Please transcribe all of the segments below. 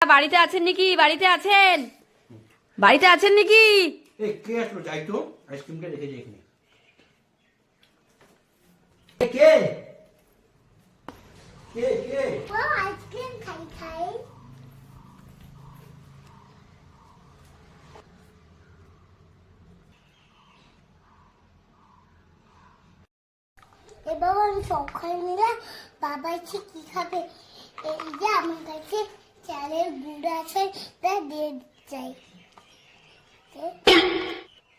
বাড়িতে আছেন নাকি? বাড়িতে আছেন? বাড়িতে আছেন নাকি? কে আসলো? যাই তো আইসক্রিমটা রেখে যাই এ, কে? কে কে? ও আইসক্রিম খাই খাই। এবার আমি সকাল মিলে। বাবা কি খাবে? এই যে আমার কাছে চালের গুড় আছে, তা দিয়ে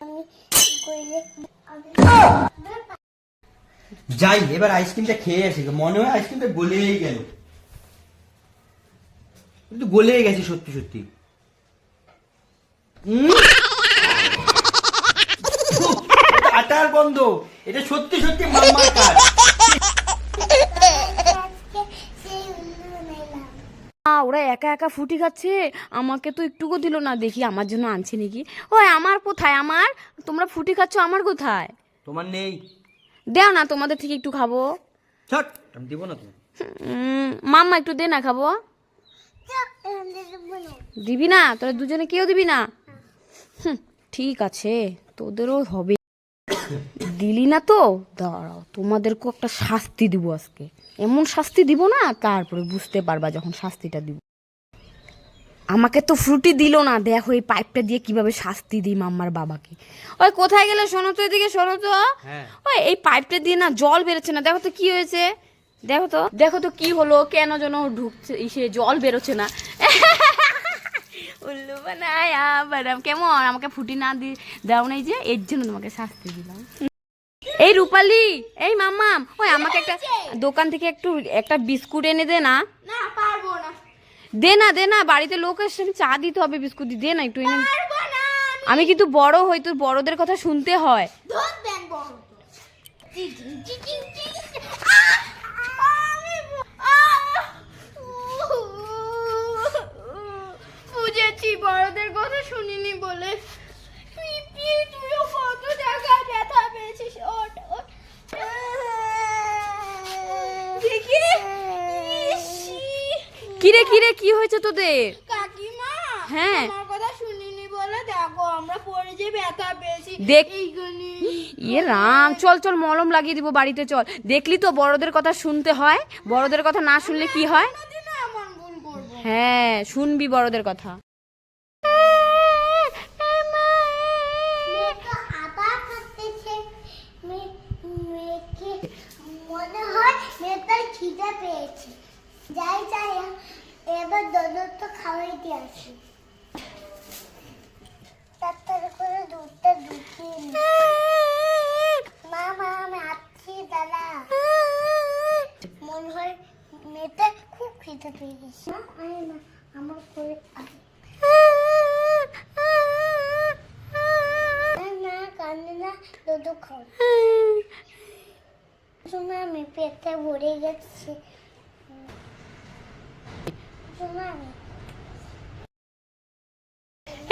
আমি- যাই, এবার আইসক্রিমটা খেয়ে আসি। মনে হয় আইসক্রিমটা গলেই গেল। কিন্তু গলেই গেছে সত্যি সত্যি। আটার বন্ধ এটা সত্যি সত্যি মাম্মার কাজ আজকে সেই উল্লু বানাইলাম আ, ওরা একা একা ফুটি খাচ্ছে। আমাকে তো একটুকু দিল না দেখি আমার জন্য আনছে নাকি। ওই আমার কোথায়? আমার? তোমরা ফুটি খাচ্ছ আমার কোথায়? তোমার নেই। দেও না তোমাদের থেকে একটু খাব। ছাট আমি দিব না তুমি মাম্মা একটু দে না খাব। দিবি না? তোরা দুজনে কেউ দিবি না? হুম, ঠিক আছে তোদেরও হবে। দিলি না তো? দাঁড়াও তোমাদেরকেও একটা শাস্তি দিব আজকে। এমন শাস্তি দিব না তারপরে বুঝতে পারবা যখন শাস্তিটা দিব। আমাকে তো ফ্রুটি দিল না দেখো এই পাইপটা দিয়ে কীভাবে শাস্তি দিই মাম্মার বাবাকে। ওই কোথায় গেলে শোনো তো এদিকে শোনো তো। হ্যাঁ। ওই এই পাইপটা দিয়ে না জল বেরোচ্ছে না দেখো তো কি হয়েছে। দেখো তো দেখো তো কি হলো কেন যেন ঢুকছে ইসে জল বেরোচ্ছে না। উল্লু বানায়া বাদাম কেমন? আমাকে ফুটি না দি দাও নাই যে এর জন্য তোমাকে শাস্তি দিলাম। এই রূপালি এই মাম্মাম ওই আমাকে একটা দোকান থেকে একটু একটা বিস্কুট এনে দে না। না পারব না। দে না দে না বাড়িতে লোক এসে আমি চা দিতে হবে বিস্কুট দি দে না একটু এনে। আমি কিন্তু বড় হই তোর বড়দের কথা শুনতে হয় ধর দেন বড় জি জি জি জি জি আহ! আমি আহ! বুঝেছি বড়দের কথা শুনিনি বলে পিপি তুইও কত জায়গায় ব্যথা পেয়েছিস ওট ওট দেখি ইসি! কিরে কিরে কি হয়েছে তোদের? কাকিমা হ্যাঁ। আমার কথা শুনিনি বলে দেখো আমরা পড়ে যে ব্যথা পেয়েছি দেখ- ইয়ে রাম চল চল মলম লাগিয়ে দিব বাড়িতে চল। দেখলি তো বড়দের কথা শুনতে হয়? বড়দের কথা না শুনলে কি হয়? হ্যাঁ শুনবি বড়দের কথা। মনে হয় মেয়েটার খিদে পেয়েছে। যাই যাই এবার দোদর তো খাওয়াই দিয়ে আসি তাড়াতাড়ি করে দুধটা ঢুকিয়ে মা মা আমি আসছি দাদা। মনে হয় মেয়েটা খুব খিদে পেয়ে গেছে। না, আমার করে না, না কান্দে না দুধ খাও। শোনা আমি পেটে ভরে গেছে।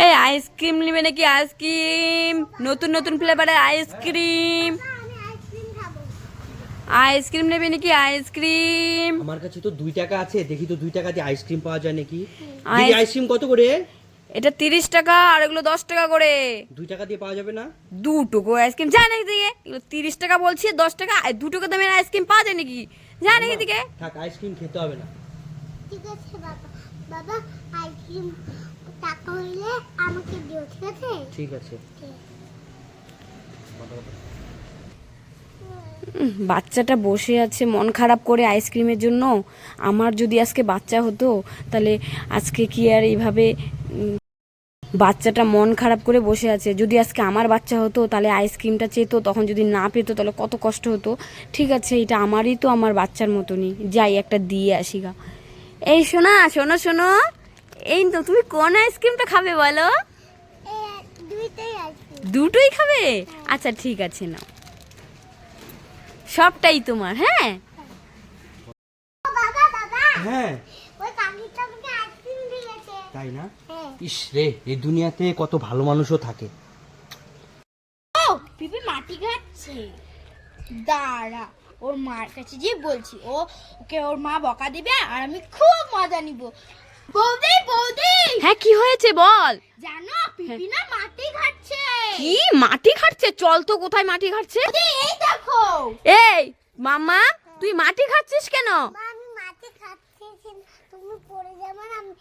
এই আইসক্রিম নেবে নাকি আইসক্রিম? নতুন নতুন ফ্লেভারের আইসক্রিম। আইসক্রিম নেবে নাকি আইসক্রিম? আমার কাছে তো দুই টাকা আছে দেখি তো দুই টাকা দিয়ে আইসক্রিম পাওয়া যায় নাকি? আইসক্রিম কত করে? এটা তিরিশ টাকা আর এগুলো দশ টাকা করে। দুই টাকা দিয়ে পাওয়া যাবে না? দুটো করে আইসক্রিম যায় নাকি দিকে এগুলো তিরিশ টাকা বলছি দশ টাকা আর দামের আইসক্রিম পাওয়া যায় নাকি? যায় নাকি দিকে থাক আইসক্রিম খেতে হবে না। ঠিক আছে বাবা। বাবা আইসক্রিম টাকা হইলে আমাকে দিও ঠিক আছে? ঠিক আছে। বাচ্চাটা বসে আছে মন খারাপ করে আইসক্রিমের জন্য। আমার যদি আজকে বাচ্চা হতো তাহলে আজকে কি আর এইভাবে বাচ্চাটা মন খারাপ করে বসে আছে। যদি আজকে আমার বাচ্চা হতো তাহলে আইসক্রিমটা চেতো তখন যদি না পেতো তাহলে কত কষ্ট হতো। ঠিক আছে এটা আমারই তো আমার বাচ্চার মতনই। যাই একটা দিয়ে আসি গা। এই শোনা শোনো শোনো। এই তো তুমি কোন আইসক্রিমটা খাবে বলো? দুটোই খাবে? আচ্ছা ঠিক আছে নাও। সবটাই তোমার হ্যাঁ? বাবা বাবা। হ্যাঁ। তাই না? হ্যাঁ। ইস রে এই দুনিয়াতে কত ভালো মানুষও থাকে। ও পিপি মাটি খাচ্ছে। দাঁড়া। ওর মার কাছে যে বলছি ও ওকে ওর মা বকা দিবে আর আমি খুব মজা নিব। বৌদি বৌদি! হ্যাঁ কি হয়েছে বল? জানো পিপি না মাটি ঘাটছে কি মাটি খাচ্ছে চল তো কোথায় মাটি খাচ্ছে এই দেখো। এই মামা তুই মাটি খাচ্ছিস কেন? মা আমি মাটি খাচ্ছি কিন্তু তুমি পড়ে যাবে না আমি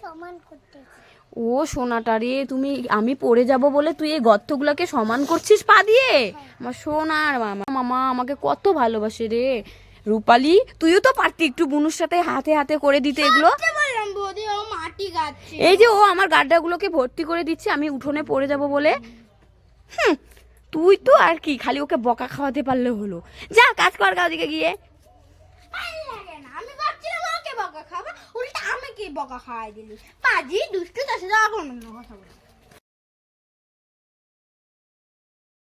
সমান করতেছি। ও সোনাটা রে তুমি আমি পড়ে যাব বলে তুই এই গর্তগুলোকে সমান করছিস পা দিয়ে? আমার সোনার মামা মামা আমাকে কত ভালোবাসে রে। রূপালি তুইও তো পারতি একটু বুনুর সাথে হাতে হাতে করে দিতে এগুলো। এই যে ও আমার গাড্ডাগুলোকে ভর্তি করে দিচ্ছে আমি উঠোনে পড়ে যাব বলে। হুম তুই তো আর কি খালি ওকে বকা খাওয়াতে পারলে হলো। যা কাজ কর কাজকে গিয়ে ভালো লাগে না আমি ভাবছিলাম ওকে বকা খাওয়া বকা খাওয়াই দিলি? পাজি দুষ্টু তার সাথে আর কথা বলি